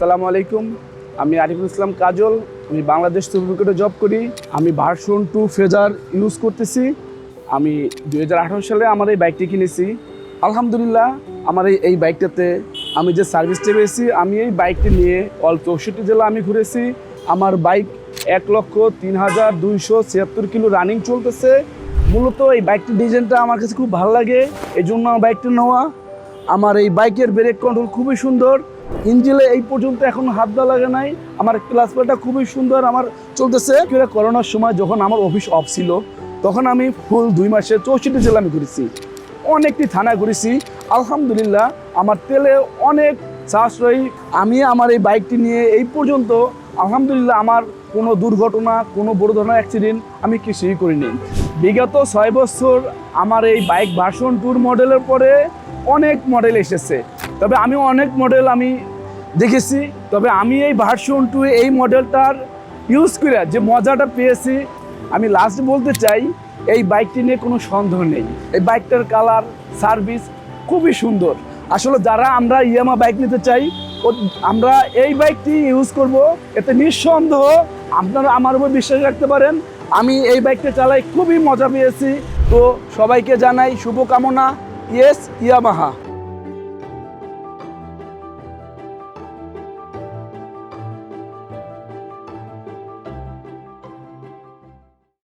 আসসালামু আলাইকুম। আমি আরিফুল ইসলাম কাজল, আমি বাংলাদেশ সুপ্রিমকোর্টে জব করি। আমি ভার্সন টু ফেজার ইউজ করতেছি। আমি দুই হাজার আঠারো সালে আমার এই বাইকটি কিনেছি। আলহামদুলিল্লাহ, আমার এই এই বাইকটাতে আমি যে সার্ভিসটা পেয়েছি আমি এই বাইকটি নিয়ে অল চৌষট্টি জেলা আমি ঘুরেছি। আমার বাইক এক লক্ষ তিন হাজার দুইশো ছিয়াত্তর কিলো রানিং চলতেছে। মূলত এই বাইকটির ডিজাইনটা আমার কাছে খুব ভালো লাগে। এই জন্য আমার বাইকটা নেওয়া আমার এই বাইকের ব্রেক কন্ট্রোল খুবই সুন্দর। ইঞ্জিলে এই পর্যন্ত এখন হাত দেওয়া লাগে নাই। আমার ক্লাস প্লেটটা খুবই সুন্দর, আমার চলতেছে। করোনার সময় যখন আমার অফিস অফ ছিল, তখন আমি ফুল দুই মাসে চৌষট্টি জেলা আমি ঘুরেছি। অনেকটি থানা ঘুরেছি। আলহামদুলিল্লাহ, আমার তেলে অনেক সাশ্রয়ী। আমি আমার এই বাইকটি নিয়ে এই পর্যন্ত, আলহামদুলিল্লাহ, আমার কোনো দুর্ঘটনা, কোনো বড় ধরনের অ্যাক্সিডেন্ট আমি কিছুই করিনি। বিগত ছয় বছর আমার এই বাইক ভার্সন টুর মডেলের পরে অনেক মডেল এসেছে। তবে আমি অনেক মডেল আমি দেখেছি, তবে আমি এই ভার্সন টু এই মডেলটার ইউজ করে যে মজাটা পেয়েছি, আমি লাস্ট বলতে চাই, এই বাইকটি নিয়ে কোনো সন্দেহ নেই। এই বাইকটার কালার সার্ভিস খুবই সুন্দর। আসলে যারা আমরা ইয়ামা বাইক নিতে চাই আমরা এই বাইকটি ইউজ করব, এতে নিঃসন্দেহ আপনারা আমার উপর বিশ্বাস রাখতে পারেন, আমি এই বাইকটা চালাই খুবই মজা পেয়েছি। তো সবাইকে জানাই শুভকামনা। S Yamaha